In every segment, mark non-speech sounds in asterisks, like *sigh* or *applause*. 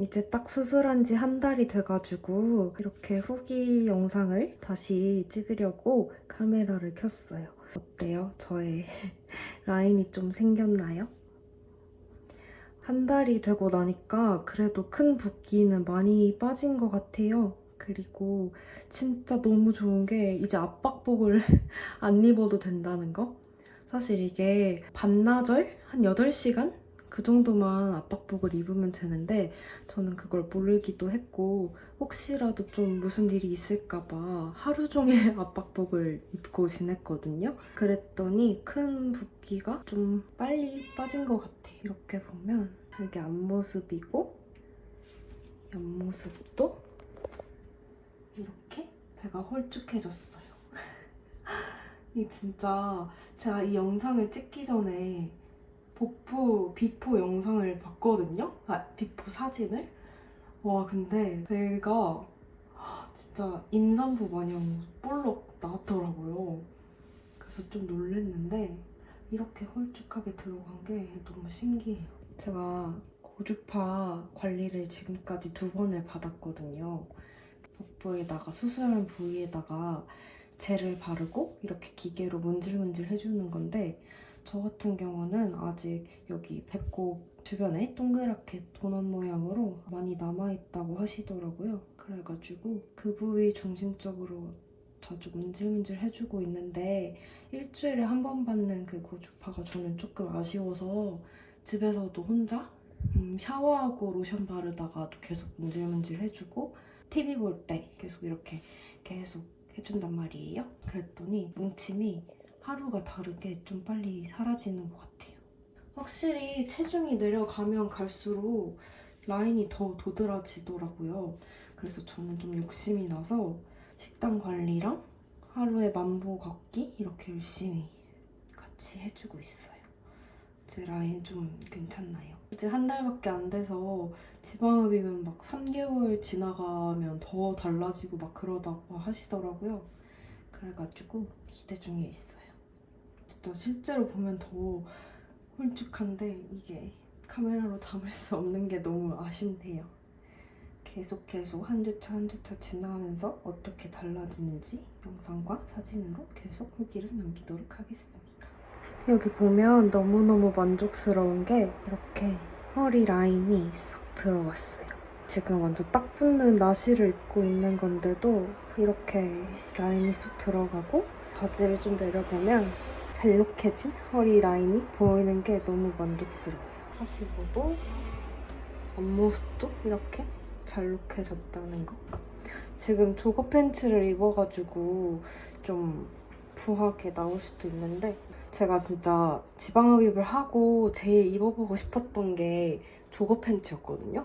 이제 딱 수술한 지 한 달이 돼가지고 이렇게 후기 영상을 다시 찍으려고 카메라를 켰어요. 어때요? 저의 *laughs* 라인이 좀 생겼나요? 한 달이 되고 나니까 그래도 큰 붓기는 많이 빠진 것 같아요. 그리고 진짜 너무 좋은 게 이제 압박복을 *laughs* 안 입어도 된다는 거? 사실 이게 반나절? 한 8시간? 그 정도만 압박복을 입으면 되는데 저는 그걸 모르기도 했고 혹시라도 좀 무슨 일이 있을까봐 하루 종일 *laughs* 압박복을 입고 지냈거든요. 그랬더니 큰 붓기가 좀 빨리 빠진 것 같아. 이렇게 보면 이게 앞모습이고 옆모습도 이렇게 배가 홀쭉해졌어요. *laughs* 이 진짜 제가 이 영상을 찍기 전에 복부 비포 영상을 봤거든요. 아 비포 사진을. 와 근데 배가 진짜 임산부 마냥 볼록 나왔더라고요. 그래서 좀 놀랬는데 이렇게 홀쭉하게 들어간 게 너무 신기해요. 제가 고주파 관리를 지금까지 두 번을 받았거든요. 복부에다가 수술한 부위에다가 젤을 바르고 이렇게 기계로 문질문질 해주는 건데 저 같은 경우는 아직 여기 배꼽 주변에 동그랗게 도넛 모양으로 많이 남아있다고 하시더라고요. 그래가지고 그 부위 중심적으로 자주 문질문질 해주고 있는데 일주일에 한 번 받는 그 고주파가 저는 조금 아쉬워서 집에서도 혼자 음, 샤워하고 로션 바르다가도 계속 문질문질 해주고 TV 볼 때 계속 이렇게 계속 해준단 말이에요. 그랬더니 뭉침이 하루가 다르게 좀 빨리 사라지는 것 같아요. 확실히 체중이 내려가면 갈수록 라인이 더 도드라지더라고요. 그래서 저는 좀 욕심이 나서 식단 관리랑 하루에 만보 걷기 이렇게 열심히 같이 해주고 있어요. 제 라인 좀 괜찮나요? 이제 한 달밖에 안 돼서 지방흡입은 막 3개월 지나가면 더 달라지고 막 그러다고 하시더라고요. 그래가지고 기대 중에 있어요. 진짜 실제로 보면 더 홀쭉한데 이게 카메라로 담을 수 없는 게 너무 아쉽네요. 계속 계속 한 주차 한 주차 지나면서 어떻게 달라지는지 영상과 사진으로 계속 후기를 남기도록 하겠습니다. 여기 보면 너무너무 만족스러운 게 이렇게 허리 라인이 쏙 들어갔어요. 지금 완전 딱 붙는 나시를 입고 있는 건데도 이렇게 라인이 쏙 들어가고 바지를 좀 내려보면 잘록해진 허리 라인이 보이는 게 너무 만족스러워요. 다시 보고 앞모습도 이렇게 잘록해졌다는 거. 지금 조거 팬츠를 입어가지고 좀 부하게 나올 수도 있는데 제가 진짜 지방흡입을 하고 제일 입어보고 싶었던 게 조거 팬츠였거든요.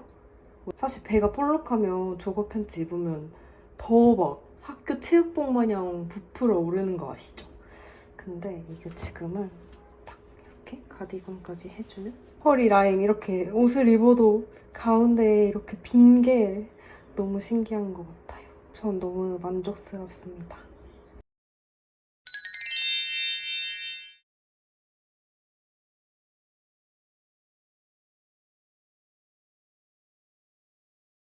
사실 배가 볼록하면 조거 팬츠 입으면 더 막 학교 체육복 마냥 부풀어 오르는 거 아시죠? 근데 이게 지금은 딱 이렇게 가디건까지 해주는 허리 라인 이렇게 옷을 입어도 가운데 이렇게 빈 게 너무 신기한 것 같아요. 전 너무 만족스럽습니다.